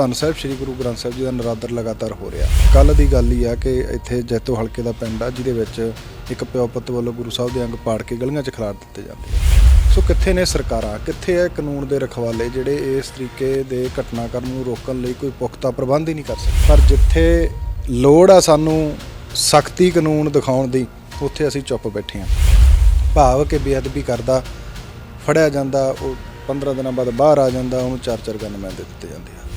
ਧੰਨ ਸਾਹਿਬ, ਸ੍ਰੀ ਗੁਰੂ ਗ੍ਰੰਥ ਸਾਹਿਬ ਜੀ ਦਾ ਨਰਾਦਰ ਲਗਾਤਾਰ ਹੋ ਰਿਹਾ। ਕੱਲ ਦੀ ਗੱਲ ਹੀ ਆ ਕਿ ਇੱਥੇ ਜੈਤੋ ਹਲਕੇ ਦਾ ਪਿੰਡ ਆ, ਜਿਹਦੇ ਵਿੱਚ ਇੱਕ ਪਿਓ ਪੁੱਤ ਵੱਲੋਂ ਗੁਰੂ ਸਾਹਿਬ ਦੇ ਅੰਗ ਪਾੜ ਕੇ ਗਲੀਆਂ 'ਚ ਖਿਲਾਰ ਦਿੱਤੇ ਜਾਂਦੇ ਆ। ਸੋ ਕਿੱਥੇ ਨੇ ਸਰਕਾਰਾਂ? ਕਿੱਥੇ ਹੈ ਕਾਨੂੰਨ ਦੇ ਰਖਵਾਲੇ ਜਿਹੜੇ ਇਸ ਤਰੀਕੇ ਦੇ ਘਟਨਾਕ੍ਰਮ ਨੂੰ ਰੋਕਣ ਲਈ ਕੋਈ ਪੁਖਤਾ ਪ੍ਰਬੰਧ ਹੀ ਨਹੀਂ ਕਰ ਸਕਦੇ? ਪਰ ਜਿੱਥੇ ਲੋੜ ਆ ਸਾਨੂੰ ਸਖਤੀ ਕਾਨੂੰਨ ਦਿਖਾਉਣ ਦੀ, ਉੱਥੇ ਅਸੀਂ ਚੁੱਪ ਬੈਠੇ ਹਾਂ ਭਾਵ ਕਿ ਬੇਅਦਬੀ ਕਰਦਾ, ਫੜਿਆ ਜਾਂਦਾ, ਉਹ 15 ਦਿਨਾਂ ਬਾਅਦ ਬਾਹਰ ਆ ਜਾਂਦਾ, ਉਹਨੂੰ ਚਾਰ ਚਾਰ ਗਨਮੈਨ ਦੇ ਦਿੱਤੇ ਜਾਂਦੇ ਆ।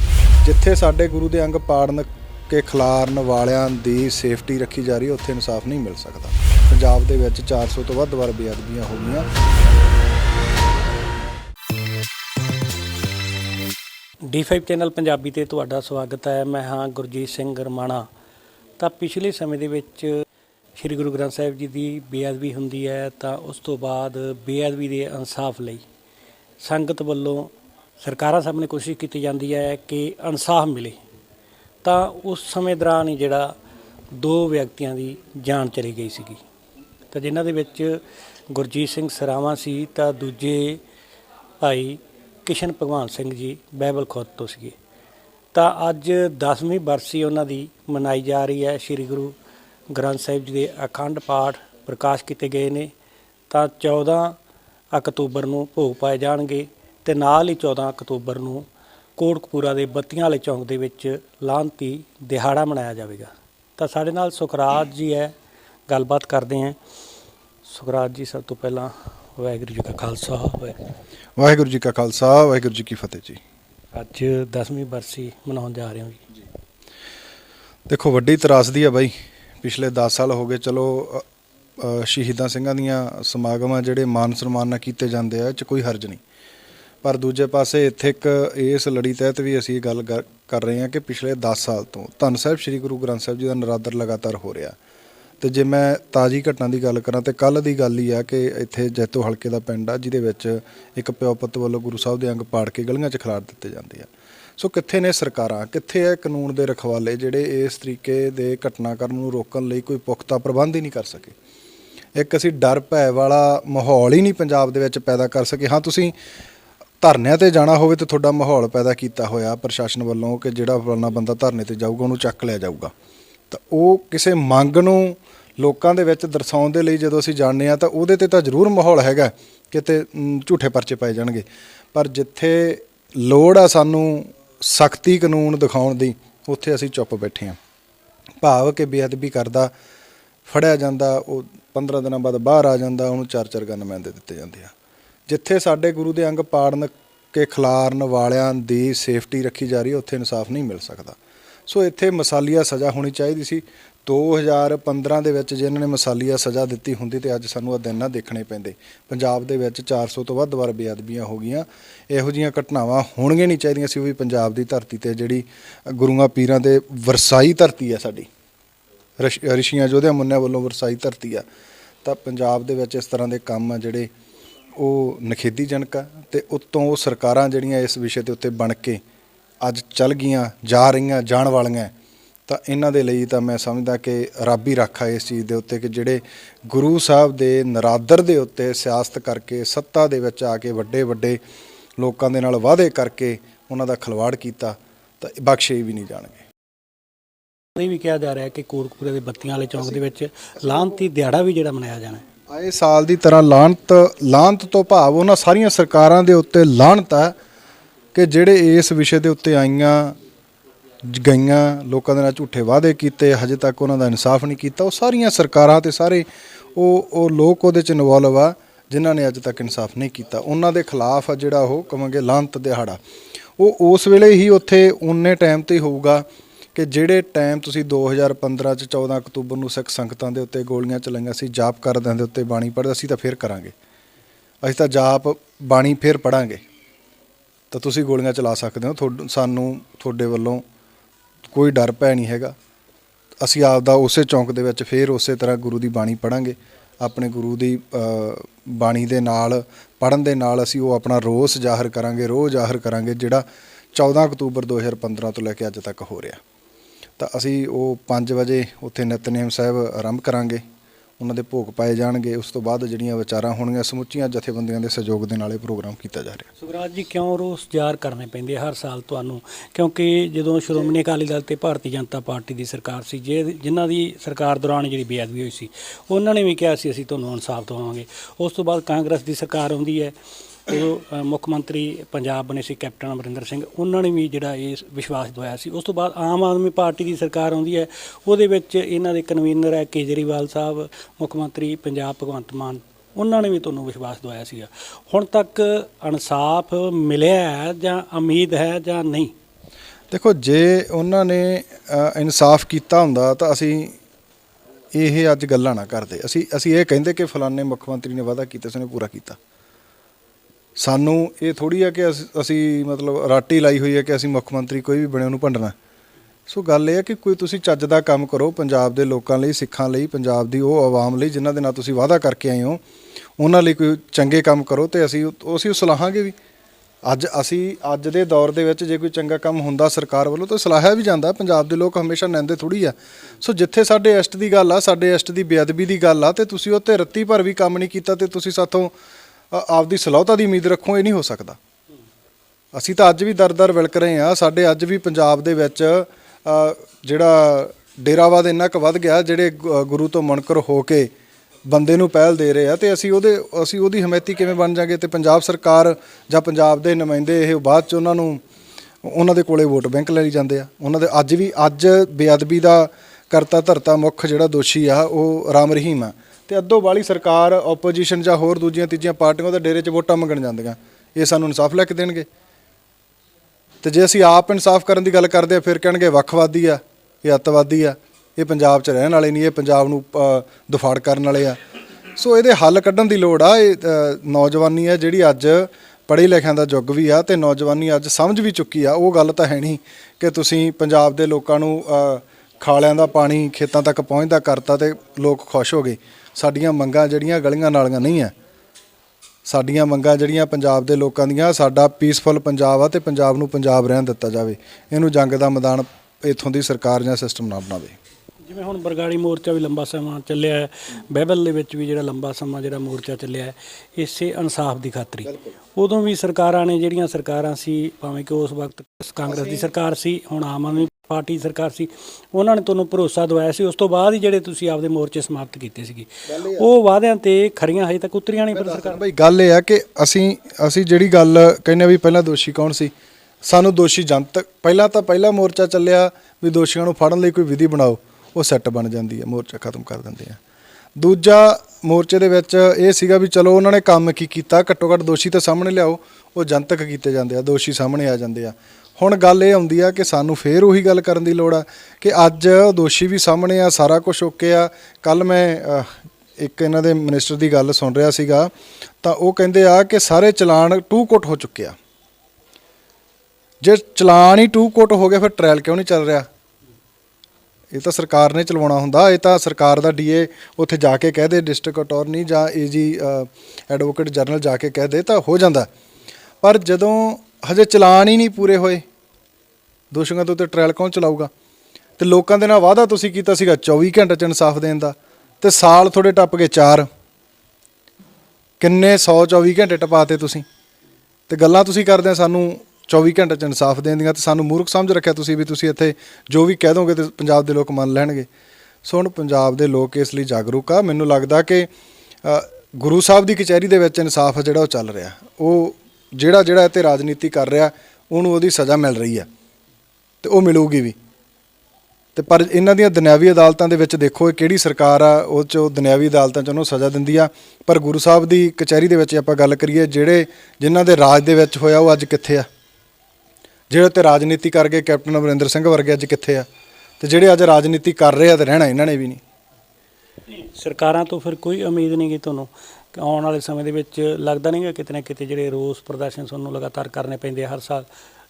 ਜਿੱਥੇ ਸਾਡੇ ਗੁਰੂ ਦੇ ਅੰਗ ਪਾੜਨ ਕੇ ਖਿਲਾਰਨ ਵਾਲਿਆਂ ਦੀ ਸੇਫਟੀ ਰੱਖੀ ਜਾ ਰਹੀ ਹੈ ਉੱਥੇ ਇਨਸਾਫ ਨਹੀਂ ਮਿਲ ਸਕਦਾ। ਪੰਜਾਬ ਦੇ ਵਿੱਚ 400 ਤੋਂ ਵੱਧ ਵਾਰ ਬੇਅਦਬੀਆਂ ਹੋ ਗਈਆਂ। D5 ਚੈਨਲ ਪੰਜਾਬੀ ਤੇ ਤੁਹਾਡਾ ਸਵਾਗਤ ਹੈ। ਮੈਂ ਹਾਂ ਗੁਰਜੀਤ ਸਿੰਘ ਗਰਮਾਣਾ। ਤਾਂ ਪਿਛਲੇ ਸਮੇਂ ਦੇ ਵਿੱਚ ਸ੍ਰੀ ਗੁਰੂ ਗ੍ਰੰਥ ਸਾਹਿਬ ਜੀ ਦੀ ਬੇਅਦਬੀ ਹੁੰਦੀ ਹੈ, ਤਾਂ ਉਸ ਤੋਂ ਬਾਅਦ ਬੇਅਦਬੀ ਦੇ ਇਨਸਾਫ ਲਈ ਸੰਗਤ ਵੱਲੋਂ ਸਰਕਾਰਾਂ ਸਾਹਮਣੇ ਕੋਸ਼ਿਸ਼ ਕੀਤੀ ਜਾਂਦੀ ਹੈ ਕਿ ਇਨਸਾਫ ਮਿਲੇ, ਤਾਂ ਉਸ ਸਮੇਂ ਦੌਰਾਨ ਹੀ ਜਿਹੜਾ ਦੋ ਵਿਅਕਤੀਆਂ ਦੀ ਜਾਨ ਚਲੀ ਗਈ ਸੀਗੀ। ਤਾਂ ਜਿਨ੍ਹਾਂ ਦੇ ਵਿੱਚ ਗੁਰਜੀਤ ਸਿੰਘ ਸਰਾਵਾਂ ਸੀ, ਤਾਂ ਦੂਜੇ ਭਾਈ ਕਿਸ਼ਨ ਭਗਵਾਨ ਸਿੰਘ ਜੀ ਬਹਿਬਲ ਖੁਦ ਤੋਂ ਸੀਗੇ। ਤਾਂ ਅੱਜ 10ਵੀਂ ਬਰਸੀ ਉਹਨਾਂ ਦੀ ਮਨਾਈ ਜਾ ਰਹੀ ਹੈ। ਸ੍ਰੀ ਗੁਰੂ ਗ੍ਰੰਥ ਸਾਹਿਬ ਜੀ ਦੇ ਅਖੰਡ ਪਾਠ ਪ੍ਰਕਾਸ਼ ਕੀਤੇ ਗਏ ਨੇ, ਤਾਂ 14 ਅਕਤੂਬਰ ਨੂੰ ਭੋਗ ਪਾਏ ਜਾਣਗੇ। ਤੇ ਨਾਲ ਹੀ 14 ਅਕਤੂਬਰ ਨੂੰ ਕੋਟਕਪੂਰਾ ਦੇ ਬੱਤੀਆਂ ਵਾਲੇ ਚੌਂਕ ਦੇ ਵਿੱਚ ਲਾਂਤੀ ਦਿਹਾੜਾ ਮਨਾਇਆ ਜਾਵੇਗਾ। ਤਾਂ ਸਾਡੇ ਨਾਲ ਸੁਖਰਾਜ ਜੀ ਹੈ। ਗੱਲਬਾਤ ਕਰਦੇ ਹਾਂ। ਸੁਖਰਾਜ ਜੀ ਸਭ ਤੋਂ ਪਹਿਲਾਂ ਵਾਹਿਗੁਰੂ ਜੀ ਕਾ ਖਾਲਸਾ ਵਾਹਿਗੁਰੂ ਜੀ ਕਾ ਖਾਲਸਾ ਵਾਹਿਗੁਰੂ ਜੀ ਕੀ ਫਤਿਹ ਜੀ। ਅੱਜ 10ਵੀਂ ਬਰਸੀ ਮਨਾਉਣ ਜਾ ਰਹੇ ਹਾਂ ਜੀ। ਦੇਖੋ ਵੱਡੀ ਤਰਾਸਦੀ ਆ ਬਾਈ। ਪਿਛਲੇ 10 ਸਾਲ ਹੋ ਗਏ ਚਲੋ ਸ਼ਹੀਦਾਂ ਸਿੰਘਾਂ ਦੀਆਂ ਸਮਾਗਮਾਂ ਜਿਹੜੇ ਮਾਨ ਸਨਮਾਨ ਨਾਲ ਕੀਤੇ ਜਾਂਦੇ ਆ ਇਹ ਚ ਕੋਈ ਹਰਜ ਨਹੀਂ। ਪਰ ਦੂਜੇ ਪਾਸੇ ਇੱਥੇ ਇੱਕ ਇਸ ਲੜੀ ਤਹਿਤ ਵੀ ਅਸੀਂ ਇਹ ਗੱਲ ਕਰ- ਕਰ ਰਹੇ ਹਾਂ ਕਿ ਪਿਛਲੇ 10 ਸਾਲ ਤੋਂ ਧੰਨ ਸਾਹਿਬ, ਸ੍ਰੀ ਗੁਰੂ ਗ੍ਰੰਥ ਸਾਹਿਬ ਜੀ ਦਾ ਨਰਾਦਰ ਲਗਾਤਾਰ ਹੋ ਰਿਹਾ। ਤੇ ਜੇ ਮੈਂ ਤਾਜੀ ਘਟਨਾ ਦੀ ਗੱਲ ਕਰਾਂ ਤੇ ਕੱਲ ਦੀ ਗੱਲ ਹੀ ਆ ਕਿ ਇੱਥੇ ਜੈਤੋ ਹਲਕੇ ਦਾ ਪਿੰਡ ਆ, ਜਿਹਦੇ ਵਿੱਚ ਇੱਕ ਪਿਓ ਪੁੱਤ ਵੱਲੋਂ ਗੁਰੂ ਸਾਹਿਬ ਦੇ ਅੰਗ ਪਾੜ ਕੇ ਗਲੀਆਂ 'ਚ ਖਿਲਾਰ ਦਿੱਤੇ ਜਾਂਦੇ ਆ। ਸੋ ਕਿੱਥੇ ਨੇ ਸਰਕਾਰਾਂ? ਕਿੱਥੇ ਹੈ ਕਾਨੂੰਨ ਦੇ ਰਖਵਾਲੇ ਜਿਹੜੇ ਇਸ ਤਰੀਕੇ ਦੇ ਘਟਨਾਕ੍ਰਮ ਨੂੰ ਰੋਕਣ ਲਈ ਕੋਈ ਪੁਖਤਾ ਪ੍ਰਬੰਧ ਹੀ ਨਹੀਂ ਕਰ ਸਕੇ? ਇੱਕ ਅਸੀਂ ਡਰ ਭੈ ਵਾਲਾ ਮਾਹੌਲ ਹੀ ਨਹੀਂ ਪੰਜਾਬ ਦੇ ਵਿੱਚ ਪੈਦਾ ਕਰ ਸਕੇ। ਹਾਂ, ਤੁਸੀਂ ਧਰਨਿਆਂ ਤੇ ਜਾਣਾ ਹੋਵੇ ਤੇ ਤੁਹਾਡਾ ਮਾਹੌਲ ਪੈਦਾ ਕੀਤਾ ਹੋਇਆ ਪ੍ਰਸ਼ਾਸਨ ਵੱਲੋਂ ਕਿ ਜਿਹੜਾ ਫਲਾਣਾ ਬੰਦਾ ਧਰਨੇ ਤੇ ਜਾਊਗਾ, ਉਹਨੂੰ ਚੱਕ ਲਿਆ ਜਾਊਗਾ। ਤਾਂ ਉਹ ਕਿਸੇ ਮੰਗ ਨੂੰ ਲੋਕਾਂ ਦੇ ਵਿੱਚ ਦਰਸਾਉਣ ਦੇ ਲਈ ਜਦੋਂ ਅਸੀਂ ਜਾਣਦੇ ਆ ਤਾਂ ਉਹਦੇ ਤੇ ਤਾਂ ਜ਼ਰੂਰ ਮਾਹੌਲ ਹੈਗਾ ਕਿਤੇ ਝੂਠੇ ਪਰਚੇ ਪਾਏ ਜਾਣਗੇ। ਪਰ ਜਿੱਥੇ ਲੋੜ ਆ ਸਾਨੂੰ ਸਖਤੀ ਕਾਨੂੰਨ ਦਿਖਾਉਣ ਦੀ, ਉੱਥੇ ਅਸੀਂ ਚੁੱਪ ਬੈਠੇ ਹਾਂ। ਭਾਵ ਕਿ ਬੇਅਦਬੀ ਕਰਦਾ, ਫੜਿਆ ਜਾਂਦਾ, ਉਹ 15 ਦਿਨਾਂ ਬਾਅਦ ਬਾਹਰ ਆ ਜਾਂਦਾ, ਉਹਨੂੰ ਚਾਰ ਚਾਰ ਗਨਮੈਨ ਦੇ ਦਿੱਤੇ ਜਾਂਦੇ ਆ। ਜਿੱਥੇ ਸਾਡੇ ਗੁਰੂ ਦੇ ਅੰਗ ਪਾੜਨ ਕੇ ਖਿਲਾਰਨ ਵਾਲਿਆਂ ਦੀ ਸੇਫਟੀ ਰੱਖੀ ਜਾ ਰਹੀ ਹੈ ਉੱਥੇ ਇਨਸਾਫ ਨਹੀਂ ਮਿਲ ਸਕਦਾ। ਸੋ ਇੱਥੇ ਮਸਾਲੀਆ ਸਜ਼ਾ ਹੋਣੀ ਚਾਹੀਦੀ ਸੀ। 2015 ਦੇ ਵਿੱਚ ਜੇ ਇਹਨਾਂ ਨੇ ਮਸਾਲੀਆ ਸਜ਼ਾ ਦਿੱਤੀ ਹੁੰਦੀ ਤੇ ਅੱਜ ਸਾਨੂੰ ਆ ਦਿਨ ਨਾ ਦੇਖਣੇ ਪੈਂਦੇ। ਪੰਜਾਬ ਦੇ ਵਿੱਚ 400 ਤੋਂ ਵੱਧ ਵਾਰ ਬੇਅਦਬੀਆਂ ਹੋ ਗਈਆਂ। ਇਹੋ ਜੀਆਂ ਘਟਨਾਵਾਂ ਹੋਣਗੀਆਂ ਨਹੀਂ ਚਾਹੀਦੀਆਂ ਸੀ ਉਹ ਵੀ ਪੰਜਾਬ ਦੀ ਧਰਤੀ ਤੇ ਜਿਹੜੀ ਗੁਰੂਆਂ ਪੀਰਾਂ ਦੇ ਵਰਸਾਈ ਧਰਤੀ ਆ ਸਾਡੀ, ਰਿਸ਼- ਰਿਸ਼ੀਆਂ ਜੋਧਿਆਂ ਮੁੰਨਿਆਂ ਵੱਲੋਂ ਵਰਸਾਈ ਧਰਤੀ ਆ, ਤਾਂ ਪੰਜਾਬ ਦੇ ਵਿੱਚ ਇਸ ਤਰ੍ਹਾਂ ਦੇ ਕੰਮ ਆ ਜਿਹੜੇ ਉਹ ਨਖੇਦੀਜਨਕ ਆ ਤੇ ਉਤੋਂ ਉਹ ਸਰਕਾਰਾਂ ਜਿਹੜੀਆਂ ਇਸ ਵਿਸ਼ੇ ਦੇ ਉੱਤੇ ਬਣ ਕੇ ਅੱਜ ਚੱਲ ਗਈਆਂ, ਜਾ ਰਹੀਆਂ, ਜਾਣ ਵਾਲੀਆਂ, ਤਾਂ ਇਹਨਾਂ ਦੇ ਲਈ ਤਾਂ ਮੈਂ ਸਮਝਦਾ ਕਿ ਰੱਬ ਹੀ ਰੱਖਾ ਇਸ ਚੀਜ਼ ਦੇ ਉੱਤੇ ਕਿ ਜਿਹੜੇ ਗੁਰੂ ਸਾਹਿਬ ਦੇ ਨਰਾਦਰ ਦੇ ਉੱਤੇ ਸਿਆਸਤ ਕਰਕੇ, ਸੱਤਾ ਦੇ ਵਿੱਚ ਆ ਕੇ ਵੱਡੇ ਵੱਡੇ ਲੋਕਾਂ ਦੇ ਨਾਲ ਵਾਅਦੇ ਕਰਕੇ ਉਹਨਾਂ ਦਾ ਖਲਵਾੜ ਕੀਤਾ, ਤਾਂ ਬਖਸ਼ੇ ਵੀ ਨਹੀਂ ਜਾਣਗੇ। ਇਹ ਵੀ ਕਿਹਾ ਜਾ ਰਿਹਾ ਕਿ ਕੋਰਕਪੁਰੇ ਦੇ ਬੱਤੀਆਂ ਵਾਲੇ ਚੌਂਕ ਦੇ ਵਿੱਚ ਲਾਂਤੀ ਦਿਹਾੜਾ ਵੀ ਜਿਹੜਾ ਮਨਾਇਆ ਜਾਣਾ ਆਏ ਸਾਲ ਦੀ ਤਰ੍ਹਾਂ ਲਾਹਨਤ ਲਾਹਨਤ ਤੋਂ ਭਾਵ ਉਹਨਾਂ ਸਾਰੀਆਂ ਸਰਕਾਰਾਂ ਦੇ ਉੱਤੇ ਲਾਹਨਤ ਹੈ ਕਿ ਜਿਹੜੇ ਇਸ ਵਿਸ਼ੇ ਦੇ ਉੱਤੇ ਆਈਆਂ, ਗਈਆਂ, ਲੋਕਾਂ ਦੇ ਨਾਲ ਝੂਠੇ ਵਾਅਦੇ ਕੀਤੇ, ਹਜੇ ਤੱਕ ਉਹਨਾਂ ਦਾ ਇਨਸਾਫ ਨਹੀਂ ਕੀਤਾ, ਉਹ ਸਾਰੀਆਂ ਸਰਕਾਰਾਂ ਤੇ ਸਾਰੇ ਉਹ ਉਹ ਲੋਕ ਉਹਦੇ ਚ ਇਨਵੋਲਵ ਆ, ਜਿਨ੍ਹਾਂ ਨੇ ਅੱਜ ਤੱਕ ਇਨਸਾਫ ਨਹੀਂ ਕੀਤਾ। ਉਹਨਾਂ ਦੇ ਖਿਲਾਫ ਆ ਜਿਹੜਾ ਉਹ ਕਵਾਂਗੇ ਲਾਹਨਤ ਦਿਹਾੜਾ। ਉਹ ਉਸ ਵੇਲੇ ਹੀ ਉੱਥੇ ਉਨੇ ਟਾਈਮ ਤੇ ਹੋਊਗਾ। ਕਿ ਜਿਹੜੇ ਟਾਈਮ ਤੁਸੀਂ 2015 ਚ 14 ਅਕਤੂਬਰ ਨੂੰ ਸਿੱਖ ਸੰਗਤਾਂ ਦੇ ਉੱਤੇ ਗੋਲੀਆਂ ਚਲਾਈਆਂ ਸੀ, ਜਾਪ ਕਰਦਿਆਂ ਦੇ ਉੱਤੇ ਬਾਣੀ ਪੜ੍ਹਦੇ, ਅਸੀਂ ਤਾਂ ਫੇਰ ਕਰਾਂਗੇ। ਅਸੀਂ ਤਾਂ ਜਾਪ, ਬਾਣੀ ਫੇਰ ਪੜਾਂਗੇ ਤਾਂ ਤੁਸੀਂ ਗੋਲੀਆਂ ਚਲਾ ਸਕਦੇ ਹੋ। ਤੁਹਾਨੂੰ ਸਾਨੂੰ ਤੁਹਾਡੇ ਵੱਲੋਂ ਕੋਈ ਡਰ ਭੈ ਨਹੀਂ ਹੈਗਾ। ਅਸੀਂ ਆਪ ਦਾ ਉਸੇ ਚੌਂਕ ਦੇ ਵਿੱਚ ਫੇਰ ਉਸੇ ਤਰ੍ਹਾਂ ਗੁਰੂ ਦੀ ਬਾਣੀ ਪੜਾਂਗੇ ਆਪਣੇ ਗੁਰੂ ਦੀ ਬਾਣੀ ਦੇ ਨਾਲ ਪੜਨ ਦੇ ਨਾਲ ਅਸੀਂ ਉਹ ਆਪਣਾ ਰੋਸ ਜ਼ਾਹਰ ਕਰਾਂਗੇ, ਰੋਹ ਜ਼ਾਹਰ ਕਰਾਂਗੇ, ਜਿਹੜਾ 14 ਅਕਤੂਬਰ 2015 ਤੋਂ ਲੈ ਕੇ ਅੱਜ ਤੱਕ ਹੋ ਰਿਹਾ। ਤਾਂ ਅਸੀਂ ਉਹ 5 ਵਜੇ ਉੱਥੇ ਨਿਤਨੇਮ ਸਾਹਿਬ ਆਰੰਭ ਕਰਾਂਗੇ। ਉਹਨਾਂ ਦੇ ਭੋਗ ਪਾਏ ਜਾਣਗੇ। ਉਸ ਤੋਂ ਬਾਅਦ ਜਿਹੜੀਆਂ ਵਿਚਾਰਾਂ ਹੋਣਗੀਆਂ, ਸਮੁੱਚੀਆਂ ਜਥੇਬੰਦੀਆਂ ਦੇ ਸਹਿਯੋਗ ਦੇ ਨਾਲ ਇਹ ਪ੍ਰੋਗਰਾਮ ਕੀਤਾ ਜਾ ਰਿਹਾ। ਸੁਖਰਾਜ ਜੀ, ਕਿਉਂ ਰੋਸ ਜ਼ਾਹਰ ਕਰਨੇ ਪੈਂਦੇ ਹਰ ਸਾਲ ਤੁਹਾਨੂੰ? ਕਿਉਂਕਿ ਜਦੋਂ ਸ਼੍ਰੋਮਣੀ ਅਕਾਲੀ ਦਲ ਤੇ ਭਾਰਤੀ ਜਨਤਾ ਪਾਰਟੀ ਦੀ ਸਰਕਾਰ ਸੀ, ਜੇ ਜਿਨ੍ਹਾਂ ਦੀ ਸਰਕਾਰ ਦੌਰਾਨ ਜਿਹੜੀ ਬੇਅਦਬੀ ਹੋਈ ਸੀ, ਉਹਨਾਂ ਨੇ ਵੀ ਕਿਹਾ ਸੀ, ਅਸੀਂ ਤੁਹਾਨੂੰ ਇਨਸਾਫ ਦਿਵਾਵਾਂਗੇ ਉਸ ਤੋਂ ਬਾਅਦ ਕਾਂਗਰਸ ਦੀ ਸਰਕਾਰ ਆਉਂਦੀ ਹੈ। ਉਦੋਂ ਮੁੱਖ ਮੰਤਰੀ ਪੰਜਾਬ ਬਣੇ ਸੀ ਕੈਪਟਨ ਅਮਰਿੰਦਰ ਸਿੰਘ, ਉਹਨਾਂ ਨੇ ਵੀ ਜਿਹੜਾ ਇਹ ਵਿਸ਼ਵਾਸ ਦਵਾਇਆ ਸੀ। ਉਸ ਤੋਂ ਬਾਅਦ ਆਮ ਆਦਮੀ ਪਾਰਟੀ ਦੀ ਸਰਕਾਰ ਆਉਂਦੀ ਹੈ, ਉਹਦੇ ਵਿੱਚ ਇਹਨਾਂ ਦੇ ਕਨਵੀਨਰ ਹੈ ਕੇਜਰੀਵਾਲ ਸਾਹਿਬ, ਮੁੱਖ ਮੰਤਰੀ ਪੰਜਾਬ ਭਗਵੰਤ ਮਾਨ, ਉਹਨਾਂ ਨੇ ਵੀ ਤੁਹਾਨੂੰ ਵਿਸ਼ਵਾਸ ਦਵਾਇਆ ਸੀਗਾ। ਹੁਣ ਤੱਕ ਇਨਸਾਫ ਮਿਲਿਆ ਹੈ ਜਾਂ ਉਮੀਦ ਹੈ ਜਾਂ ਨਹੀਂ? ਦੇਖੋ, ਜੇ ਉਹਨਾਂ ਨੇ ਇਨਸਾਫ ਕੀਤਾ ਹੁੰਦਾ ਤਾਂ ਅਸੀਂ ਇਹ ਅੱਜ ਗੱਲਾਂ ਨਾ ਕਰਦੇ। ਅਸੀਂ ਅਸੀਂ ਇਹ ਕਹਿੰਦੇ ਕਿ ਫਲਾਣੇ ਮੁੱਖ ਮੰਤਰੀ ਨੇ ਵਾਅਦਾ ਕੀਤਾ ਸੀ ਪੂਰਾ ਕੀਤਾ। ਸਾਨੂੰ ਇਹ ਥੋੜੀ ਆ ਕਿ ਅਸ- ਅਸੀਂ ਮਤਲਬ ਰਾਟੀ ਲਾਈ ਹੋਈ ਹੈ ਕਿ ਅਸੀਂ ਮੁੱਖ ਮੰਤਰੀ ਕੋਈ ਵੀ ਬਣੇ ਉਹਨੂੰ ਭੰਡਣਾ। ਸੋ ਗੱਲ ਇਹ ਹੈ ਕਿ ਕੋਈ ਤੁਸੀਂ ਚੱਜ ਦਾ ਕੰਮ ਕਰੋ, ਪੰਜਾਬ ਦੇ ਲੋਕਾਂ ਲਈ, ਸਿੱਖਾਂ ਲਈ, ਪੰਜਾਬ ਦੀ ਉਹ ਆਵਾਮ ਲਈ, ਜਿਨ੍ਹਾਂ ਦੇ ਨਾਲ ਤੁਸੀਂ ਵਾਅਦਾ ਕਰਕੇ ਆਏ ਹੋ, ਉਹਨਾਂ ਲਈ ਕੋਈ ਚੰਗੇ ਕੰਮ ਕਰੋ ਤੇ ਅਸੀਂ ਉਹ ਅਸੀਂ ਉਹ ਸਲਾਹਾਂਗੇ ਵੀ। ਅੱਜ ਅਸੀਂ, ਅੱਜ ਦੇ ਦੌਰ ਦੇ ਵਿੱਚ ਜੇ ਕੋਈ ਚੰਗਾ ਕੰਮ ਹੁੰਦਾ ਸਰਕਾਰ ਵੱਲੋਂ ਤਾਂ ਸਲਾਹਿਆ ਵੀ ਜਾਂਦਾ, ਪੰਜਾਬ ਦੇ ਲੋਕ ਹਮੇਸ਼ਾ ਨੰਦੇ ਥੋੜੀ ਆ। ਸੋ ਜਿੱਥੇ ਸਾਡੇ ਐਸਟ ਦੀ ਗੱਲ ਆ, ਸਾਡੇ ਐਸਟ ਦੀ ਬੇਅਦਬੀ ਦੀ ਗੱਲ ਆ ਤੇ ਤੁਸੀਂ ਉਹ ਤੇ ਰੱਤੀ ਭਰ ਵੀ ਕੰਮ ਨਹੀਂ ਕੀਤਾ ਤੇ ਤੁਸੀਂ ਸਾਥੋਂ ਆਪਦੀ ਸਲਾਹਤਾ ਦੀ ਉਮੀਦ ਰੱਖੋ, ਇਹ ਨਹੀਂ ਹੋ ਸਕਦਾ। ਅਸੀਂ ਤਾਂ ਅੱਜ ਵੀ ਦਰ-ਦਰ ਵਿਲਕ ਰਹੇ ਆ ਸਾਡੇ ਅੱਜ ਵੀ ਪੰਜਾਬ ਦੇ ਵਿੱਚ ਜਿਹੜਾ ਡੇਰਾਵਾਦ ਇੰਨਾ ਕੁ ਵੱਧ ਗਿਆ, ਜਿਹੜੇ ਗੁ- ਗੁਰੂ ਤੋਂ ਮੁਨਕਰ ਹੋ ਕੇ ਬੰਦੇ ਨੂੰ ਪਹਿਲ ਦੇ ਰਹੇ ਆ, ਤੇ ਅਸੀਂ ਉਹਦੇ, ਅਸੀਂ ਉਹਦੀ ਹਮਾਇਤੀ ਕਿਵੇਂ ਬਣ ਜਾਗੇ? ਤੇ ਪੰਜਾਬ ਸਰਕਾਰ ਜਾਂ ਪੰਜਾਬ ਦੇ ਨੁਮਾਇੰਦੇ ਇਹ ਬਾਅਦ ਚ ਉਹਨਾਂ ਨੂੰ, ਉਹਨਾਂ ਦੇ ਕੋਲੇ ਵੋਟ ਬੈਂਕ ਲੈ ਲਈ ਜਾਂਦੇ ਆ। ਉਹਨਾਂ ਦੇ ਅੱਜ ਵੀ, ਅੱਜ ਬੇਅਦਬੀ ਦਾ ਕਰਤਾ ਧਰਤਾ ਮੁੱਖ ਜਿਹੜਾ ਦੋਸ਼ੀ ਆ, ਉਹ ਰਾਮ ਰਹੀਮ ਆ। ਤੇ ਅੱਧੋ ਵਾਲੀ ਸਰਕਾਰ ਆਪੋਜੀਸ਼ਨ ਜਾਂ ਹੋਰ ਦੂਜੀਆਂ ਤੀਜੀਆਂ ਪਾਰਟੀਆਂ ਉਹਦੇ ਡੇਰੇ 'ਚ ਵੋਟਾਂ ਮੰਗਣ ਜਾਂਦੀਆਂ। ਇਹ ਸਾਨੂੰ ਇਨਸਾਫ ਲੈ ਕੇ ਦੇਣਗੇ। ਤੇ ਜੇ ਅਸੀਂ ਆਪ ਇਨਸਾਫ ਕਰਨ ਦੀ ਗੱਲ ਕਰਦੇ ਆ, ਫਿਰ ਕਹਿਣਗੇ ਵੱਖਵਾਦੀ ਆ, ਇਹ ਅੱਤਵਾਦੀ ਆ, ਇਹ ਪੰਜਾਬ 'ਚ ਰਹਿਣ ਵਾਲੇ ਨਹੀਂ, ਇਹ ਪੰਜਾਬ ਨੂੰ ਦੁਫਾੜ ਕਰਨ ਵਾਲੇ ਆ। ਸੋ ਇਹਦੇ ਹੱਲ ਕੱਢਣ ਦੀ ਲੋੜ ਆ, ਇਹ ਨੌਜਵਾਨੀ ਆ ਜਿਹੜੀ ਅੱਜ ਪੜ੍ਹੇ ਲਿਖਿਆਂ ਦਾ ਯੁੱਗ ਵੀ ਆ ਤੇ ਨੌਜਵਾਨੀ ਅੱਜ ਸਮਝ ਵੀ ਚੁੱਕੀ ਆ। ਉਹ ਗੱਲ ਤਾਂ ਹੈ ਨਹੀਂ ਕਿ ਤੁਸੀਂ ਪੰਜਾਬ ਦੇ ਲੋਕਾਂ ਨੂੰ ਖਾਲਿਆਂ ਦਾ ਪਾਣੀ ਖੇਤਾਂ ਤੱਕ ਪਹੁੰਚਦਾ ਕਰਤਾ ਤੇ ਲੋਕ ਖੁਸ਼ ਹੋ ਗਏ। ਸਾਡੀਆਂ ਮੰਗਾਂ ਜਿਹੜੀਆਂ ਗਲੀਆਂ ਨਾਲੀਆਂ ਨਹੀਂ ਆ ਸਾਡੀਆਂ ਮੰਗਾਂ ਜਿਹੜੀਆਂ ਪੰਜਾਬ ਦੇ ਲੋਕਾਂ ਦੀਆਂ ਸਾਡਾ ਪੀਸਫੁਲ ਪੰਜਾਬ ਆ ਤੇ ਪੰਜਾਬ ਨੂੰ ਪੰਜਾਬ ਰਹਿਣ ਦਿੱਤਾ ਜਾਵੇ। ਇਹਨੂੰ ਜੰਗ ਦਾ ਮੈਦਾਨ ਇੱਥੋਂ ਦੀ ਸਰਕਾਰ ਜਾਂ ਸਿਸਟਮ ਨਾ ਬਣਾਵੇ। ਜਿਵੇਂ ਹੁਣ ਬਰਗਾੜੀ ਮੋਰਚਾ ਵੀ ਲੰਬਾ ਸਮਾਂ ਚੱਲਿਆ ਹੈ ਬਹਿਬਲ ਦੇ ਵਿੱਚ ਵੀ ਜਿਹੜਾ ਲੰਬਾ ਸਮਾਂ ਜਿਹੜਾ ਮੋਰਚਾ ਚੱਲਿਆ ਹੈ ਇਸੇ ਇਨਸਾਫ ਦੀ ਖਾਤਰੀ ਉਦੋਂ ਵੀ ਸਰਕਾਰਾਂ ਨੇ ਜਿਹੜੀਆਂ ਸਰਕਾਰਾਂ ਸੀ ਭਾਵੇਂ ਕਿ ਉਸ ਵਕਤ ਕਾਂਗਰਸ ਦੀ ਸਰਕਾਰ ਸੀ ਹੁਣ ਆਮ ਆਦਮੀ ਪਾਰਟੀ ਸਰਕਾਰ ਸੀ ਉਹਨਾਂ ਨੇ ਤੁਹਾਨੂੰ ਭਰੋਸਾ ਦਵਾਇਆ ਸੀ ਉਸ ਤੋਂ ਬਾਅਦ ਹੀ ਜਿਹੜੇ ਤੁਸੀਂ ਆਪਦੇ ਮੋਰਚੇ ਸਮਾਪਤ ਕੀਤੇ ਸੀਗੇ। ਉਹ ਵਾਅਦਿਆਂ ਤੇ ਖਰੀਆਂ ਹਜੇ ਤੱਕ ਉਤਰੀਆਂ ਨਹੀਂ ਪਰ ਸਰਕਾਰ ਬਈ ਗੱਲ ਇਹ ਆ ਕਿ ਅਸੀਂ ਅਸੀਂ ਜਿਹੜੀ ਗੱਲ ਕਹਿੰਦੇ ਆ ਵੀ ਪਹਿਲਾਂ ਦੋਸ਼ੀ ਕੌਣ ਸੀ ਸਾਨੂੰ ਦੋਸ਼ੀ ਜਨਤਕ ਪਹਿਲਾਂ ਤਾਂ ਪਹਿਲਾ ਮੋਰਚਾ ਚੱਲਿਆ ਵੀ ਦੋਸ਼ੀਆਂ ਨੂੰ ਫੜਨ ਲਈ ਕੋਈ ਵਿਧੀ ਬਣਾਓ ਉਹ ਸੈੱਟ ਬਣ ਜਾਂਦੀ ਹੈ ਮੋਰਚਾ ਖਤਮ ਕਰ ਦਿੰਦੇ ਆ। ਦੂਜਾ ਮੋਰਚੇ ਦੇ ਵਿੱਚ ਇਹ ਸੀਗਾ ਵੀ ਚਲੋ ਉਹਨਾਂ ਨੇ ਕੰਮ ਕੀ ਕੀਤਾ ਘੱਟੋ ਘੱਟ ਦੋਸ਼ੀ ਤਾਂ ਸਾਹਮਣੇ ਲਿਆਓ ਉਹ ਜਨਤਕ ਕੀਤੇ ਜਾਂਦੇ ਆ ਦੋਸ਼ੀ ਸਾਹਮਣੇ ਆ ਜਾਂਦੇ ਆ। ਹੁਣ ਗੱਲ ਇਹ ਆਉਂਦੀ ਆ ਕਿ ਸਾਨੂੰ ਫੇਰ ਉਹੀ ਗੱਲ ਕਰਨ ਦੀ ਲੋੜ ਆ ਕਿ ਅੱਜ ਦੋਸ਼ੀ ਵੀ ਸਾਹਮਣੇ ਆ, ਸਾਰਾ ਕੁਝ ਓਕੇ ਆ। ਕੱਲ ਮੈਂ ਇੱਕ ਇਹਨਾਂ ਦੇ ਮਿਨਿਸਟਰ ਦੀ ਗੱਲ ਸੁਣ ਰਿਹਾ ਸੀਗਾ, ਤਾਂ ਉਹ ਕਹਿੰਦੇ ਆ ਕਿ ਸਾਰੇ ਚਲਾਨ ਟੂ ਕੋਟ ਹੋ ਚੁੱਕੇ ਆ। ਜੇ ਚਲਾਨ ਹੀ ਟੂ ਕੋਟ ਹੋ ਗਿਆ, ਫਿਰ ਟ੍ਰਾਇਲ ਕਿਉਂ ਨਹੀਂ ਚੱਲ ਰਿਹਾ? ਇਹ ਤਾਂ ਸਰਕਾਰ ਨੇ ਚਲਵਾਉਣਾ ਹੁੰਦਾ, ਇਹ ਤਾਂ ਸਰਕਾਰ ਦਾ ਡੀਏ ਉੱਥੇ ਜਾ ਕੇ ਕਹਿ ਦੇ ਡਿਸਟ੍ਰਿਕਟ ਅਟਾਰਨੀ ਜਾਂ ਏਜੀ ਐਡਵੋਕੇਟ ਜਨਰਲ ਜਾ ਕੇ ਕਹਿ ਦੇ, ਤਾਂ ਹੋ ਜਾਂਦਾ। ਪਰ ਜਦੋਂ ਹਜੇ ਚਲਾਨ ਹੀ ਨਹੀਂ ਪੂਰੇ ਹੋਏ ਦੋਸ਼ੀਆਂ ਤੋਂ ਉੱਤੇ ਟ੍ਰਾਇਲ ਕੌਣ ਚਲਾਊਗਾ? ਤੇ ਲੋਕਾਂ ਦੇ ਨਾਲ ਵਾਅਦਾ ਤੁਸੀਂ ਕੀਤਾ ਸੀਗਾ 24 ਘੰਟੇ ਚ ਇਨਸਾਫ ਦੇਣ ਦਾ ਤੇ ਸਾਲ ਥੋੜੇ ਟੱਪ ਗਏ 4 ਕਿੰਨੇ 100 24 ਘੰਟੇ ਟਪਾਤੇ ਤੁਸੀਂ? ਤੇ ਗੱਲਾਂ ਤੁਸੀਂ ਕਰਦੇ ਆ ਸਾਨੂੰ 24 ਘੰਟੇ ਚ ਇਨਸਾਫ ਦੇਣ ਦੀਆਂ ਤੇ ਸਾਨੂੰ ਮੂਰਖ ਸਮਝ ਰੱਖਿਆ ਤੁਸੀਂ ਵੀ ਤੁਸੀਂ ਇੱਥੇ ਜੋ ਵੀ ਕਹਿ ਦੋਗੇ ਤੇ ਪੰਜਾਬ ਦੇ ਲੋਕ ਮੰਨ ਲੈਣਗੇ। ਸੋ ਹੁਣ ਪੰਜਾਬ ਦੇ ਲੋਕ ਇਸ ਲਈ ਜਾਗਰੂਕ ਆ। ਮੈਨੂੰ ਲੱਗਦਾ ਕਿ ਗੁਰੂ ਸਾਹਿਬ ਦੀ ਕਚਹਿਰੀ ਦੇ ਵਿੱਚ ਇਨਸਾਫ ਜਿਹੜਾ ਉਹ ਚੱਲ ਰਿਹਾ। ਉਹ ਜਿਹੜਾ ਜਿਹੜਾ ਇੱਥੇ ਰਾਜਨੀਤੀ ਕਰ ਰਿਹਾ, ਉਹਨੂੰ ਉਹਦੀ ਸਜ਼ਾ ਮਿਲ ਰਹੀ ਆ। ਤੇ ਉਹ ਮਿਲੂਗੀ ਵੀ। ਤੇ ਪਰ ਇਹਨਾਂ ਦੀਆਂ ਦੁਨਿਆਵੀ ਅਦਾਲਤਾਂ ਦੇ ਵਿੱਚ ਦੇਖੋ ਇਹ ਕਿਹੜੀ ਸਰਕਾਰ ਆ, ਉਹ ਚ ਉਹ ਦੁਨਿਆਵੀ ਅਦਾਲਤਾਂ ਚ ਉਹਨੂੰ ਸਜ਼ਾ ਦਿੰਦੀ ਆ। ਪਰ ਗੁਰੂ ਸਾਹਿਬ ਦੀ ਕਚਹਿਰੀ ਦੇ ਵਿੱਚ ਆਪਾਂ ਗੱਲ ਕਰੀਏ, ਜਿਹੜੇ ਜਿਨ੍ਹਾਂ ਦੇ ਰਾਜ ਦੇ ਵਿੱਚ ਹੋਇਆ ਉਹ ਅੱਜ ਕਿੱਥੇ ਆ? ਜਿਹੜੇ ਤੇ ਰਾਜਨੀਤੀ ਕਰ ਗਏ, ਕੈਪਟਨ ਅਮਰਿੰਦਰ ਸਿੰਘ ਵਰਗੇ ਅੱਜ ਕਿੱਥੇ ਆ? ਤੇ ਜਿਹੜੇ ਅੱਜ ਰਾਜਨੀਤੀ ਕਰ ਰਹੇ ਆ ਤੇ ਰਹਿਣਾ ਇਹਨਾਂ ਨੇ ਵੀ ਨਹੀਂ। ਸਰਕਾਰਾਂ ਤੋਂ ਫਿਰ ਕੋਈ ਉਮੀਦ ਨਹੀਂ ਗੀ ਤੁਹਾਨੂੰ? ਕਿ ਆਉਣ ਵਾਲੇ ਸਮੇਂ ਦੇ ਵਿੱਚ ਲੱਗਦਾ ਨਹੀਂਗਾ ਕਿਤੇ ਨਾ ਕਿਤੇ ਜਿਹੜੇ ਰੋਸ ਪ੍ਰਦਰਸ਼ਨ ਤੁਹਾਨੂੰ ਲਗਾਤਾਰ ਕਰਨੇ ਪੈਂਦੇ ਆ ਹਰ ਸਾਲ?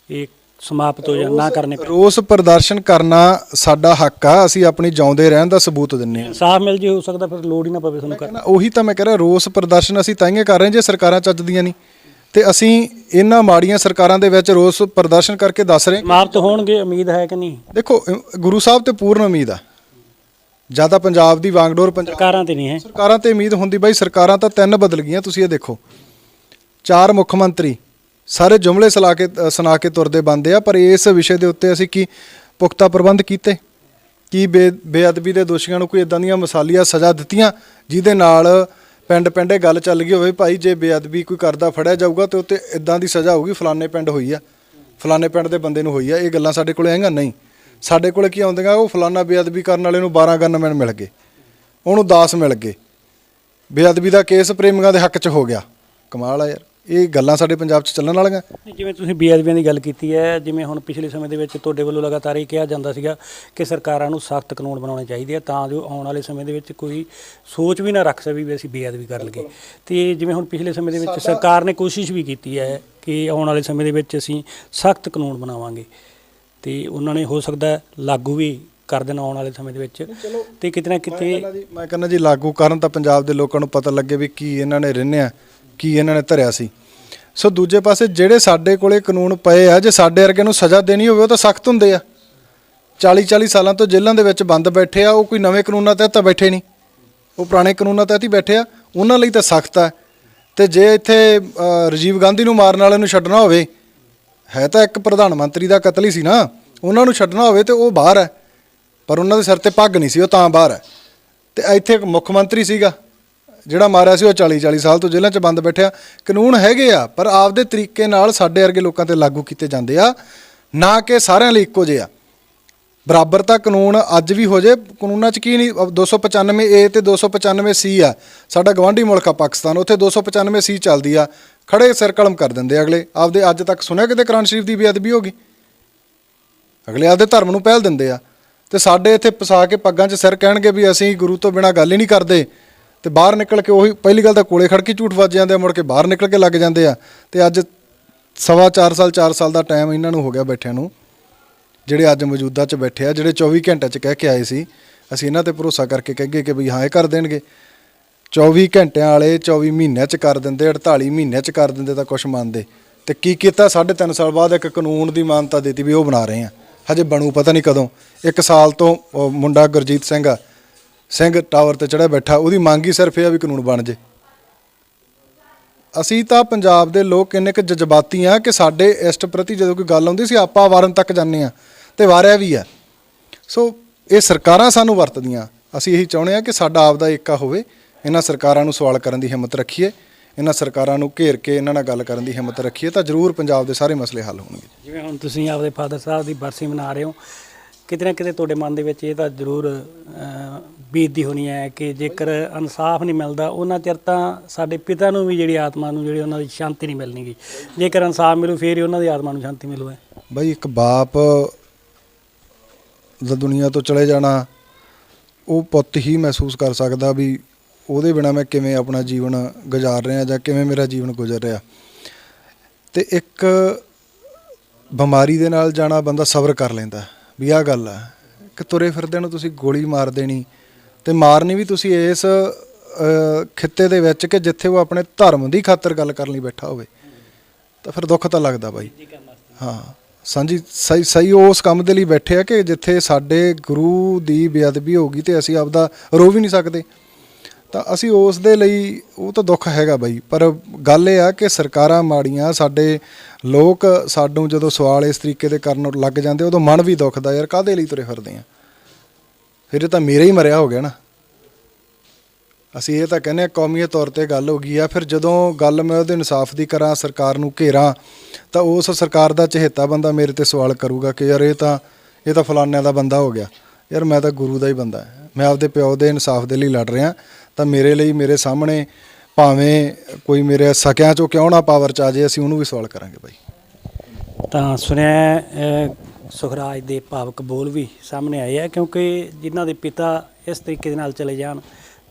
ਇਹ ਸਮਾਪਤ ਹੋ ਜਾਣ ਨਾ ਕਰਨੇ ਪੈਣ ਰੋਸ ਪ੍ਰਦਰਸ਼ਨ ਕਰਨਾ ਸਾਡਾ ਹੱਕ ਆ ਅਸੀਂ ਆਪਣੀ ਜਿਉਂਦੇ ਰਹਿਣ ਦਾ ਸਬੂਤ ਦਿੰਨੇ ਆ ਇਨਸਾਫ ਮਿਲ ਜੇ ਹੋ ਸਕਦਾ ਫਿਰ ਲੋੜ ਹੀ ਨਾ ਪਵੇ ਤੁਹਾਨੂੰ ਕਰ ਕਹਿੰਦਾ ਉਹੀ ਤਾਂ ਮੈਂ ਕਹਿ ਰਿਹਾ ਰੋਸ ਪ੍ਰਦਰਸ਼ਨ ਅਸੀਂ ਤਾਂਹੀਓ ਕਰ ਰਹੇ ਜੇ ਸਰਕਾਰਾਂ ਚੱਜਦੀਆਂ ਨਹੀਂ। ਤੇ ਅਸੀਂ ਇਹਨਾਂ ਮਾੜੀਆਂ ਸਰਕਾਰਾਂ ਦੇ ਵਿੱਚ ਰੋਸ ਪ੍ਰਦਰਸ਼ਨ ਕਰਕੇ ਦੱਸ ਰਹੇ ਸਮਾਪਤ ਹੋਣਗੇ ਉਮੀਦ ਹੈ ਕਿ ਨਹੀਂ? ਦੇਖੋ ਗੁਰੂ ਸਾਹਿਬ ਤੇ ਪੂਰਨ ਉਮੀਦ ਆ। ਜ਼ਿਆਦਾ ਪੰਜਾਬ ਦੀ ਵਾਂਗਡੋਰ ਪੰਜਾਬ ਸਰਕਾਰਾਂ ਤੇ ਨਹੀਂ ਹੈ। ਸਰਕਾਰਾਂ ਤੇ ਉਮੀਦ ਹੁੰਦੀ ਬਾਈ ਸਰਕਾਰਾਂ ਤਾਂ ਤਿੰਨ ਬਦਲ ਗਈਆਂ ਤੁਸੀਂ ਇਹ ਦੇਖੋ। ਚਾਰ ਮੁੱਖ ਮੰਤਰੀ ਸਾਰੇ ਜੁਮਲੇ ਸਲਾ ਕੇ ਸੁਣਾ ਕੇ ਤੁਰਦੇ ਬੰਦੇ ਆ, ਪਰ ਇਸ ਵਿਸ਼ੇ ਦੇ ਉੱਤੇ ਅਸੀਂ ਕੀ ਪੁਖਤਾ ਪ੍ਰਬੰਧ ਕੀਤੇ? ਕੀ ਬੇ, ਬੇਅਦਬੀ ਦੇ ਦੋਸ਼ੀਆਂ ਨੂੰ ਕੋਈ ਇਦਾਂ ਦੀਆਂ ਮਸਾਲੀਆਂ ਸਜ਼ਾ ਦਿੱਤੀਆਂ, ਜਿਹਦੇ ਨਾਲ ਪਿੰਡ ਪਿੰਡੇ ਗੱਲ ਚੱਲ ਗਈ ਹੋਵੇ, ਭਾਈ ਜੇ ਬੇਅਦਬੀ ਕੋਈ ਕਰਦਾ ਫੜਿਆ ਜਾਊਗਾ, ਤੇ ਉੱਤੇ ਇਦਾਂ ਦੀ ਸਜ਼ਾ ਹੋਊਗੀ, ਫਲਾਣੇ ਪਿੰਡ ਹੋਈ ਆ। ਫਲਾਣੇ ਪਿੰਡ ਦੇ ਬੰਦੇ ਨੂੰ ਹੋਈ ਆ, ਇਹ ਗੱਲਾਂ ਸਾਡੇ ਕੋਲੇ ਆਏਗਾ ਨਹੀਂ। ਸਾਡੇ ਕੋਲੇ ਕੀ ਆਉਂਦੀਆਂ? ਉਹ ਫਲਾਣਾ ਬੇਅਦਬੀ ਕਰਨ ਵਾਲੇ ਨੂੰ 12 ਗਨਮੈਨ ਮਿਲ ਗਏ। ਉਹਨੂੰ 10 ਮਿਲ ਗਏ। ਬੇਅਦਬੀ ਦਾ ਕੇਸ ਪ੍ਰੇਮੀਆਂ ਦੇ ਹੱਕ 'ਚ ਹੋ ਗਿਆ। ਕਮਾਲ ਆ ਯਾਰ। ਇਹ ਗੱਲਾਂ ਸਾਡੇ ਪੰਜਾਬ 'ਚ ਚੱਲਣ ਵਾਲੀਆਂ। ਨਹੀਂ, ਜਿਵੇਂ ਤੁਸੀਂ ਬੇਅਦਬੀਆਂ ਦੀ ਗੱਲ ਕੀਤੀ ਹੈ ਜਿਵੇਂ ਹੁਣ ਪਿਛਲੇ ਸਮੇਂ ਦੇ ਵਿੱਚ ਤੁਹਾਡੇ ਵੱਲੋਂ ਲਗਾਤਾਰ ਇਹ ਕਿਹਾ ਜਾਂਦਾ ਸੀਗਾ ਕਿ ਸਰਕਾਰਾਂ ਨੂੰ ਸਖਤ ਕਾਨੂੰਨ ਬਣਾਉਣੇ ਚਾਹੀਦੇ ਆ ਤਾਂ ਜੋ ਆਉਣ ਵਾਲੇ ਸਮੇਂ ਦੇ ਵਿੱਚ ਕੋਈ ਸੋਚ ਵੀ ਨਾ ਰੱਖ ਸਕੇ ਵੀ ਅਸੀਂ ਬੇਅਦਬੀ ਕਰ ਲਈਏ। ਤੇ ਜਿਵੇਂ ਹੁਣ ਪਿਛਲੇ ਸਮੇਂ ਦੇ ਵਿੱਚ ਸਰਕਾਰ ਨੇ ਕੋਸ਼ਿਸ਼ ਵੀ ਕੀਤੀ ਹੈ ਕਿ ਆਉਣ ਵਾਲੇ ਸਮੇਂ ਦੇ ਵਿੱਚ ਅਸੀਂ ਸਖਤ ਕਾਨੂੰਨ ਬਣਾਵਾਂਗੇ। ਤੇ ਉਹਨਾਂ ਨੇ ਹੋ ਸਕਦਾ ਹੈ ਲਾਗੂ ਵੀ ਕਰ ਦੇਣ ਆਉਣ ਵਾਲੇ ਸਮੇਂ ਦੇ ਵਿੱਚ। ਤੇ ਕਿਤੇ ਨਾ ਕਿਤੇ ਮੈਂ ਕਹਿੰਦਾ ਜੀ ਲਾਗੂ ਕਰਨ ਤਾਂ ਪੰਜਾਬ ਦੇ ਲੋਕਾਂ ਨੂੰ ਪਤਾ ਲੱਗੇ ਵੀ ਕੀ ਇਹਨਾਂ ਨੇ ਰਿੰਨਿਆ ਕੀ ਇਹਨਾਂ ਨੇ ਧਰਿਆ ਸੀ। ਸੋ ਦੂਜੇ ਪਾਸੇ ਜਿਹੜੇ ਸਾਡੇ ਕੋਲੇ ਕਾਨੂੰਨ ਪਏ ਆ, ਜੇ ਸਾਡੇ ਵਰਗੇ ਨੂੰ ਸਜ਼ਾ ਦੇਣੀ ਹੋਵੇ, ਉਹ ਤਾਂ ਸਖਤ ਹੁੰਦੇ ਆ। 40 40 ਸਾਲਾਂ ਤੋਂ ਜੇਲ੍ਹਾਂ ਦੇ ਵਿੱਚ ਬੰਦ ਬੈਠੇ ਆ, ਉਹ ਕੋਈ ਨਵੇਂ ਕਾਨੂੰਨਾਂ ਤਹਿਤ ਤਾਂ ਬੈਠੇ ਨਹੀਂ। ਉਹ ਪੁਰਾਣੇ ਕਾਨੂੰਨਾਂ ਤਹਿਤ ਹੀ ਬੈਠੇ ਆ, ਉਹਨਾਂ ਲਈ ਤਾਂ ਸਖਤ ਆ। ਤੇ ਜੇ ਇੱਥੇ ਰਾਜੀਵ ਗਾਂਧੀ ਨੂੰ ਮਾਰਨ ਵਾਲੇ ਨੂੰ ਛੱਡਣਾ ਹੋਵੇ, ਹੈ ਤਾਂ ਇੱਕ ਪ੍ਰਧਾਨ ਮੰਤਰੀ ਦਾ ਕਤਲ ਹੀ ਸੀ ਨਾ, ਉਹਨਾਂ ਨੂੰ ਛੱਡਣਾ ਹੋਵੇ ਤੇ ਉਹ ਬਾਹਰ ਹੈ ਪਰ ਉਹਨਾਂ ਦੇ ਸਿਰ ਤੇ ਪੱਗ ਨਹੀਂ ਸੀ, ਉਹ ਤਾਂ ਬਾਹਰ ਹੈ ਤੇ ਇੱਥੇ ਇੱਕ ਮੁੱਖ ਮੰਤਰੀ ਸੀਗਾ ਜਿਹੜਾ ਮਾਰਿਆ ਸੀ ਉਹ 40 40 ਸਾਲ ਤੋਂ ਜੇਲ੍ਹਾਂ 'ਚ ਬੰਦ ਬੈਠਿਆ। ਕਾਨੂੰਨ ਹੈਗੇ ਆ, ਪਰ ਆਪਦੇ ਤਰੀਕੇ ਨਾਲ ਸਾਡੇ ਵਰਗੇ ਲੋਕਾਂ ਤੇ ਲਾਗੂ ਕੀਤੇ ਜਾਂਦੇ ਆ। ਨਾ ਕਿ ਸਾਰਿਆਂ ਲਈ ਇੱਕੋ ਜਿਹੇ ਆ। ਬਰਾਬਰਤਾ ਕਾਨੂੰਨ ਅੱਜ ਵੀ ਹੋ ਜੇ, ਕਾਨੂੰਨਾਂ 'ਚ ਕੀ ਨਹੀਂ ਅਹ 295 ਏ ਤੇ 295 ਸੀ ਆ। ਸਾਡਾ ਗਵਾਂਢੀ ਮੁਲਕ ਆ ਪਾਕਿਸਤਾਨ, ਉੱਥੇ 295 ਸੀ ਚੱਲਦੀ ਆ। ਖੜੇ ਸਿਰ ਕਲਮ ਕਰ ਦਿੰਦੇ ਅਗਲੇ। ਆਪਦੇ ਅੱਜ ਤੱਕ ਸੁਣਿਆ ਕਿਤੇ ਕੁਰਾਨ ਸ਼ਰੀਫ ਦੀ ਬੇਅਦਬੀ ਹੋ ਗਈ? ਅਗਲੇ ਆਪਦੇ ਧਰਮ ਨੂੰ ਪਹਿਲ ਦਿੰਦੇ ਆ। ਤੇ ਸਾਡੇ ਇੱਥੇ ਫਸਾ ਕੇ ਪੱਗਾਂ 'ਚ ਸਿਰ ਕਹਿਣਗੇ ਵੀ ਅਸੀਂ ਗੁਰੂ ਤੋਂ ਬਿਨਾ ਗੱਲ ਹੀ ਨਹੀਂ ਕਰਦੇ। ਤੇ ਬਾਹਰ ਨਿਕਲ ਕੇ ਉਹੀ ਪਹਿਲੀ ਗੱਲ ਤਾਂ ਕੋਲੇ ਖੜ ਕੇ ਝੂਠ ਵੱਜ ਜਾਂਦੇ ਆ, ਮੁੜ ਕੇ ਬਾਹਰ ਨਿਕਲ ਕੇ ਲੱਗ ਜਾਂਦੇ ਆ। ਤੇ ਅੱਜ ਸਵਾ 4 ਸਾਲ 4 ਸਾਲ ਦਾ ਟਾਈਮ ਇਹਨਾਂ ਨੂੰ ਹੋ ਗਿਆ ਬੈਠਿਆਂ ਨੂੰ, ਜਿਹੜੇ ਅੱਜ ਮੌਜੂਦਾ 'ਚ ਬੈਠੇ ਆ, ਜਿਹੜੇ 24 ਘੰਟੇ 'ਚ ਕਹਿ ਕੇ ਆਏ ਸੀ, ਅਸੀਂ ਇਹਨਾਂ ਤੇ ਭਰੋਸਾ ਕਰਕੇ ਕਹੀਏ ਕਿ ਵੀ ਹਾਂ, ਇਹ ਕਰ ਦੇਣਗੇ। 24 ਘੰਟਿਆਂ ਵਾਲੇ 24 ਮਹੀਨਿਆਂ 'ਚ ਕਰ ਦਿੰਦੇ 48 ਮਹੀਨਿਆਂ 'ਚ ਕਰ ਦਿੰਦੇ ਤਾਂ ਕੁਛ ਮੰਨਦੇ। ਤੇ ਕੀ ਕੀਤਾ 3.5 ਸਾਲ ਬਾਅਦ ਇੱਕ ਕਾਨੂੰਨ ਦੀ ਮਾਨਤਾ ਦਿੱਤੀ ਵੀ ਉਹ ਬਣਾ ਰਹੇ ਆ। ਹਜੇ ਬਣੂ, ਪਤਾ ਨਹੀਂ ਕਦੋਂ। ਇੱਕ ਸਾਲ ਤੋਂ ਮੁੰਡਾ ਗੁਰਜੀਤ ਸਿੰਘ ਆ ਸਿੰਘ ਟਾਵਰ ਤੇ ਚੜਿਆ ਬੈਠਾ, ਉਹਦੀ ਮੰਗ ਹੀ ਸਿਰਫ ਇਹ ਆ ਵੀ ਕਾਨੂੰਨ ਬਣ ਜੇ। ਅਸੀਂ ਤਾਂ ਪੰਜਾਬ ਦੇ ਲੋਕ ਇੰਨੇ ਕੁ ਜਜ਼ਬਾਤੀ ਆ ਕਿ ਸਾਡੇ ਇਸ਼ਟ ਪ੍ਰਤੀ ਜਦੋਂ ਕੋਈ ਗੱਲ ਆਉਂਦੀ ਸੀ, ਆਪਾਂ ਵਾਰਨ ਤੱਕ ਜਾਂਦੇ ਆ ਤੇ ਵਾਰਿਆ ਵੀ ਆ। ਸੋ ਇਹ ਸਰਕਾਰਾਂ ਸਾਨੂੰ ਵਰਤਦੀਆਂ। ਅਸੀਂ ਇਹੀ ਚਾਹੁੰਦੇ ਆ ਕਿ ਸਾਡਾ ਆਪਦਾ ਏਕਾ ਹੋਵੇ। ਇਹਨਾਂ ਸਰਕਾਰਾਂ ਨੂੰ ਸਵਾਲ ਕਰਨ ਦੀ ਹਿੰਮਤ ਰੱਖੀਏ। ਇਹਨਾਂ ਸਰਕਾਰਾਂ ਨੂੰ ਘੇਰ ਕੇ ਇਹਨਾਂ ਨਾਲ ਗੱਲ ਕਰਨ ਦੀ ਹਿੰਮਤ ਰੱਖੀਏ ਤਾਂ ਜ਼ਰੂਰ ਪੰਜਾਬ ਦੇ ਸਾਰੇ ਮਸਲੇ ਹੱਲ ਹੋਣਗੇ। ਜਿਵੇਂ ਹੁਣ ਤੁਸੀਂ ਆਪਦੇ ਫਾਦਰ ਸਾਹਿਬ ਦੀ ਬਰਸੀ ਮਨਾ ਰਹੇ ਹੋ, ਕਿਤੇ ਨਾ ਕਿਤੇ ਤੁਹਾਡੇ ਮਨ ਦੇ ਵਿੱਚ ਇਹ ਤਾਂ ਜ਼ਰੂਰ ਬੀਤਦੀ ਹੋਣੀ ਹੈ ਕਿ ਜੇਕਰ ਇਨਸਾਫ ਨਹੀਂ ਮਿਲਦਾ, ਉਹਨਾਂ ਚਿਰ ਤਾਂ ਸਾਡੇ ਪਿਤਾ ਨੂੰ ਵੀ ਜਿਹੜੀ ਆਤਮਾ ਨੂੰ ਜਿਹੜੀ ਉਹਨਾਂ ਦੀ ਸ਼ਾਂਤੀ ਨਹੀਂ ਮਿਲਣੀਗੀ। ਜੇਕਰ ਇਨਸਾਫ ਮਿਲੂ, ਫੇਰ ਹੀ ਉਹਨਾਂ ਦੀ ਆਤਮਾ ਨੂੰ ਸ਼ਾਂਤੀ ਮਿਲੂ ਹੈ। ਬਈ, ਇੱਕ ਬਾਪ ਦਾ ਦੁਨੀਆ ਤੋਂ ਚਲੇ ਜਾਣਾ, ਉਹ ਪੁੱਤ ਹੀ ਮਹਿਸੂਸ ਕਰ ਸਕਦਾ ਵੀ ਉਹਦੇ ਬਿਨਾ ਮੈਂ ਕਿਵੇਂ ਆਪਣਾ ਜੀਵਨ ਗੁਜ਼ਾਰ ਰਿਹਾ ਜਾਂ ਕਿਵੇਂ ਮੇਰਾ ਜੀਵਨ ਗੁਜ਼ਰ ਰਿਹਾ। ਤੇ ਇੱਕ ਬਿਮਾਰੀ ਦੇ ਨਾਲ ਜਾਣਾ ਬੰਦਾ ਸਬਰ ਕਰ ਲੈਂਦਾ। ਵੀ ਆਹ ਗੱਲ ਆ, ਕਿ ਤੁਰੇ ਫਿਰਦੇ ਨੂੰ ਤੁਸੀਂ ਗੋਲੀ ਮਾਰ ਦੇਣੀ ਤੇ ਮਾਰਨੀ ਵੀ ਤੁਸੀਂ ਇਸ ਖਿੱਤੇ ਦੇ ਵਿੱਚ ਕਿ ਜਿੱਥੇ ਉਹ ਆਪਣੇ ਧਰਮ ਦੀ ਖਾਤਰ ਗੱਲ ਕਰਨ ਲਈ ਬੈਠਾ ਹੋਵੇ। ਤਾਂ ਫਿਰ ਦੁੱਖ ਤਾਂ ਲੱਗਦਾ ਬਾਈ। ਹਾਂ, ਸਾਂਝੀ, ਸਹੀ ਸਹੀ ਉਸ ਕੰਮ ਦੇ ਲਈ ਬੈਠੇ ਆ ਕਿ ਜਿੱਥੇ ਸਾਡੇ ਗੁਰੂ ਦੀ ਬੇਅਦਬੀ ਹੋ ਗਈ ਤੇ ਅਸੀਂ ਆਪਦਾ ਰੋ ਵੀ ਨਹੀਂ ਸਕਦੇ। ਤਾਂ ਅਸੀਂ ਉਸ ਦੇ ਲਈ ਉਹ ਤਾਂ ਦੁੱਖ ਹੈਗਾ ਬਾਈ, ਪਰ ਗੱਲ ਇਹ ਆ ਕਿ ਸਰਕਾਰਾਂ ਮਾੜੀਆਂ, ਸਾਡੇ ਲੋਕ ਸਾਨੂੰ ਜਦੋਂ ਸਵਾਲ ਇਸ ਤਰੀਕੇ ਦੇ ਕਰਨ ਲੱਗ ਜਾਂਦੇ ਉਦੋਂ ਮਨ ਵੀ ਦੁਖਦਾ ਯਾਰ ਕਾਹਦੇ ਲਈ ਤੁਰੇ ਫਿਰਦੇ ਆ। ਫਿਰ ਇਹ ਤਾਂ ਮੇਰਾ ਹੀ ਮਰਿਆ ਹੋ ਗਿਆ ਨਾ। ਅਸੀਂ ਇਹ ਤਾਂ ਕਹਿੰਦੇ ਆ ਕੌਮੀਅਤ ਤੌਰ ਤੇ ਗੱਲ ਹੋ ਗਈ ਆ, ਫਿਰ ਜਦੋਂ ਗੱਲ ਮੈਂ ਉਹਦੇ ਇਨਸਾਫ ਦੀ ਕਰਾਂ, ਸਰਕਾਰ ਨੂੰ ਘੇਰਾਂ, ਤਾਂ ਉਸ ਸਰਕਾਰ ਦਾ ਚਹੇਤਾ ਬੰਦਾ ਮੇਰੇ ਤੇ ਸਵਾਲ ਕਰੂਗਾ ਕਿ ਯਾਰ ਇਹ ਤਾਂ ਇਹ ਤਾਂ ਫਲਾਨਿਆਂ ਦਾ ਬੰਦਾ ਹੋ ਗਿਆ। ਯਾਰ ਮੈਂ ਤਾਂ ਗੁਰੂ ਦਾ ਹੀ ਬੰਦਾ ਮੈਂ ਆਪਦੇ ਪਿਓ ਦੇ ਇਨਸਾਫ ਦੇ ਲਈ ਲੜ ਰਿਹਾ ਤਾਂ ਮੇਰੇ ਲਈ, ਮੇਰੇ ਸਾਹਮਣੇ ਭਾਵੇਂ ਕੋਈ ਮੇਰੇ ਸਕਿਆਂ ਚੋਂ ਕਿਉਂ ਨਾ ਪਾਵਰ ਚ ਆ ਜੇ ਅਸੀਂ ਉਹਨੂੰ ਵੀ ਸਵਾਲ ਕਰਾਂਗੇ ਬਾਈ। ਤਾਂ ਸੁਣਿਆ ਸੁਖਰਾਜ ਦੇ ਭਾਵਕ ਬੋਲ ਵੀ ਸਾਹਮਣੇ ਆਏ ਆ, ਕਿਉਂਕਿ ਜਿਨ੍ਹਾਂ ਦੇ ਪਿਤਾ ਇਸ ਤਰੀਕੇ ਦੇ ਨਾਲ ਚਲੇ ਜਾਣ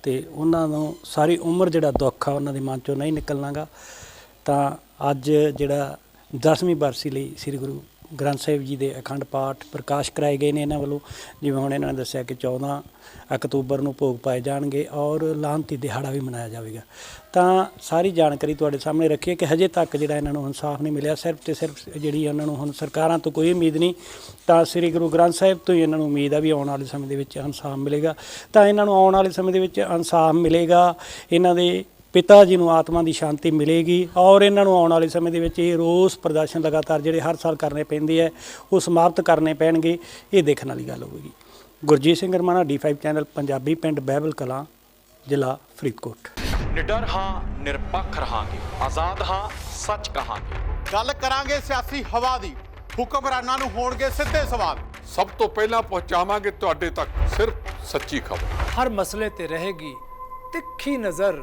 ਤੇ ਉਹਨਾਂ ਨੂੰ ਸਾਰੀ ਉਮਰ ਜਿਹੜਾ ਦੁੱਖ ਆ ਉਹਨਾਂ ਦੇ ਮਨ ਚੋਂ ਨਹੀਂ ਨਿਕਲਣਾਗਾ। ਤਾਂ ਅੱਜ ਜਿਹੜਾ 10ਵੀਂ ਬਰਸੀ ਲਈ ਸ੍ਰੀ ਗੁਰੂ ਗ੍ਰੰਥ ਸਾਹਿਬ ਜੀ ਦੇ ਅਖੰਡ ਪਾਠ ਪ੍ਰਕਾਸ਼ ਕਰਾਏ ਗਏ ਨੇ ਇਹਨਾਂ ਵੱਲੋਂ। ਜਿਵੇਂ ਹੁਣ ਇਹਨਾਂ ਨੇ ਦੱਸਿਆ ਕਿ 14 ਅਕਤੂਬਰ ਨੂੰ ਭੋਗ ਪਾਏ ਜਾਣਗੇ ਔਰ ਲਾਂਤੀ ਦਿਹਾੜਾ ਵੀ ਮਨਾਇਆ ਜਾਵੇਗਾ। ਤਾਂ ਸਾਰੀ ਜਾਣਕਾਰੀ ਤੁਹਾਡੇ ਸਾਹਮਣੇ ਰੱਖੀ ਹੈ ਕਿ ਹਜੇ ਤੱਕ ਜਿਹੜਾ ਇਹਨਾਂ ਨੂੰ ਇਨਸਾਫ ਨਹੀਂ ਮਿਲਿਆ, ਸਿਰਫ ਤੇ ਸਿਰਫ ਜਿਹੜੀ ਉਹਨਾਂ ਨੂੰ ਹੁਣ ਸਰਕਾਰਾਂ ਤੋਂ ਕੋਈ ਉਮੀਦ ਨਹੀਂ, ਤਾਂ ਸ੍ਰੀ ਗੁਰੂ ਗ੍ਰੰਥ ਸਾਹਿਬ ਤੋਂ ਹੀ ਇਹਨਾਂ ਨੂੰ ਉਮੀਦ ਆ ਵੀ ਆਉਣ ਵਾਲੇ ਸਮੇਂ ਦੇ ਵਿੱਚ ਇਨਸਾਫ ਮਿਲੇਗਾ। ਤਾਂ ਇਹਨਾਂ ਨੂੰ ਆਉਣ ਵਾਲੇ ਸਮੇਂ ਦੇ ਵਿੱਚ ਇਨਸਾਫ ਮਿਲੇਗਾ। ਇਹਨਾਂ ਦੇ ਪਿਤਾ ਜੀ ਨੂੰ ਆਤਮਾ ਦੀ ਸ਼ਾਂਤੀ ਮਿਲੇਗੀ ਔਰ ਇਹਨਾਂ ਨੂੰ ਆਉਣ ਵਾਲੇ ਸਮੇਂ ਦੇ ਵਿੱਚ ਇਹ ਰੋਸ ਪ੍ਰਦਰਸ਼ਨ ਲਗਾਤਾਰ ਜਿਹੜੇ ਹਰ ਸਾਲ ਕਰਨੇ ਪੈਂਦੇ ਆ ਉਹ ਸਮਾਪਤ ਕਰਨੇ ਪੈਣਗੇ। ਇਹ ਦੇਖਣ ਵਾਲੀ ਗੱਲ ਹੋਵੇਗੀ। ਗੁਰਜੀਤ ਸਿੰਘ ਰਮਾਣਾ D5 ਚੈਨਲ ਪੰਜਾਬੀ ਪਿੰਡ ਬਹਿਬਲ ਕਲਾਂ ਜ਼ਿਲ੍ਹਾ ਫਰੀਦਕੋਟ। ਨਿਡਰ ਹਾਂ ਨਿਰਪੱਖ ਰਹਾਂਗੇ। ਆਜ਼ਾਦ ਹਾਂ ਸੱਚ ਕਹਾਂਗੇ। ਗੱਲ ਕਰਾਂਗੇ ਸਿਆਸੀ ਹਵਾ ਦੀ। ਹੁਕਮਰਾਨਾਂ ਨੂੰ ਹੋਣਗੇ ਸਿੱਧੇ ਸਵਾਲ। ਸਭ ਤੋਂ ਪਹਿਲਾਂ ਪਹੁੰਚਾਵਾਂਗੇ ਤੁਹਾਡੇ ਤੱਕ ਸਿਰਫ ਸੱਚੀ ਖਬਰ। ਹਰ ਮਸਲੇ ਤੇ ਰਹੇਗੀ ਤਿੱਖੀ ਨਜ਼ਰ